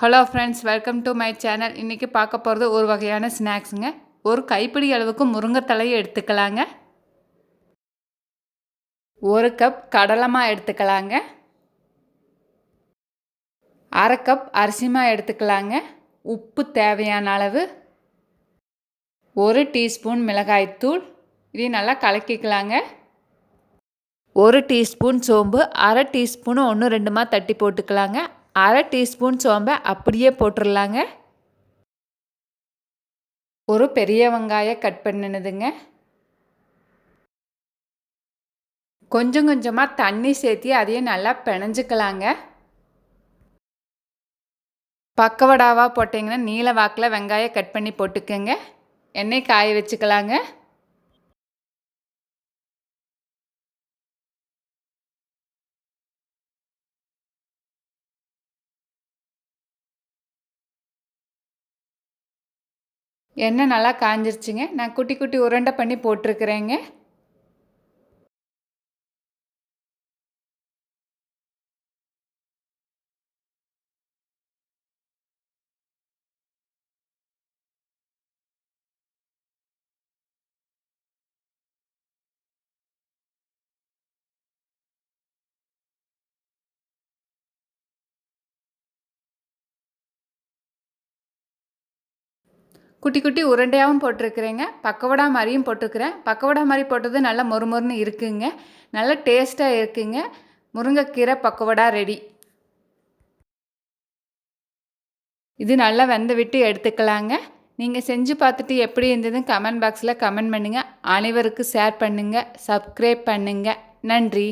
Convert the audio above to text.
Hello friends welcome to my channel இன்றைக்கி பார்க்க போகிறது ஒரு வகையான ஸ்நாக்ஸுங்க ஒரு கைப்பிடி அளவுக்கு முருங்கைத்தலையை எடுத்துக்கலாங்க. ஒரு கப் கடலமா எடுத்துக்கலாங்க. அரை கப் அரிசிமா எடுத்துக்கலாங்க. உப்பு தேவையான அளவு. ஒரு டீஸ்பூன் மிளகாய்த்தூள் இதையும் நல்லா கலக்கிக்கலாங்க. ஒரு டீஸ்பூன் சோம்பு. அரை டீஸ்பூன் ஒன்று ரெண்டுமா தட்டி போட்டுக்கலாங்க. அரை டீஸ்பூன் சோம்பை அப்படியே போட்டுடலாங்க ஒரு பெரிய வெங்காயம் கட் பண்ணினதுங்க. கொஞ்சம் கொஞ்சமாக தண்ணி சேர்த்தி அதையும் நல்லா பிணைஞ்சிக்கலாங்க. பக்கவடாவாக போட்டிங்கன்னா நீல வாக்கில் வெங்காயம் கட் பண்ணி போட்டுக்கோங்க. எண்ணெய் காய வச்சுக்கலாங்க. எண்ணெய் நல்லா காஞ்சிருச்சுங்க. நான் குட்டி குட்டி உருண்டை பண்ணி போட்டிருக்கிறேங்க. குட்டி குட்டி உருண்டையாகவும் போட்டிருக்கிறேங்க. பக்கவடா மாதிரியும் போட்டிருக்கிறேன் பக்கவடா மாதிரி போட்டது நல்லா மொறுமொறுன்னு இருக்குங்க. நல்லா டேஸ்ட்டாக இருக்குங்க. முருங்கைக்கீரை பக்கவடா ரெடி. இது நல்லா வெந்த விட்டு எடுத்துக்கலாங்க. நீங்கள் செஞ்சு பார்த்துட்டு எப்படி இருந்ததுன்னு கமெண்ட் பாக்ஸில் கமெண்ட் பண்ணுங்கள் அனைவருக்கும் ஷேர் பண்ணுங்கள் சப்ஸ்கிரைப் பண்ணுங்கள் நன்றி.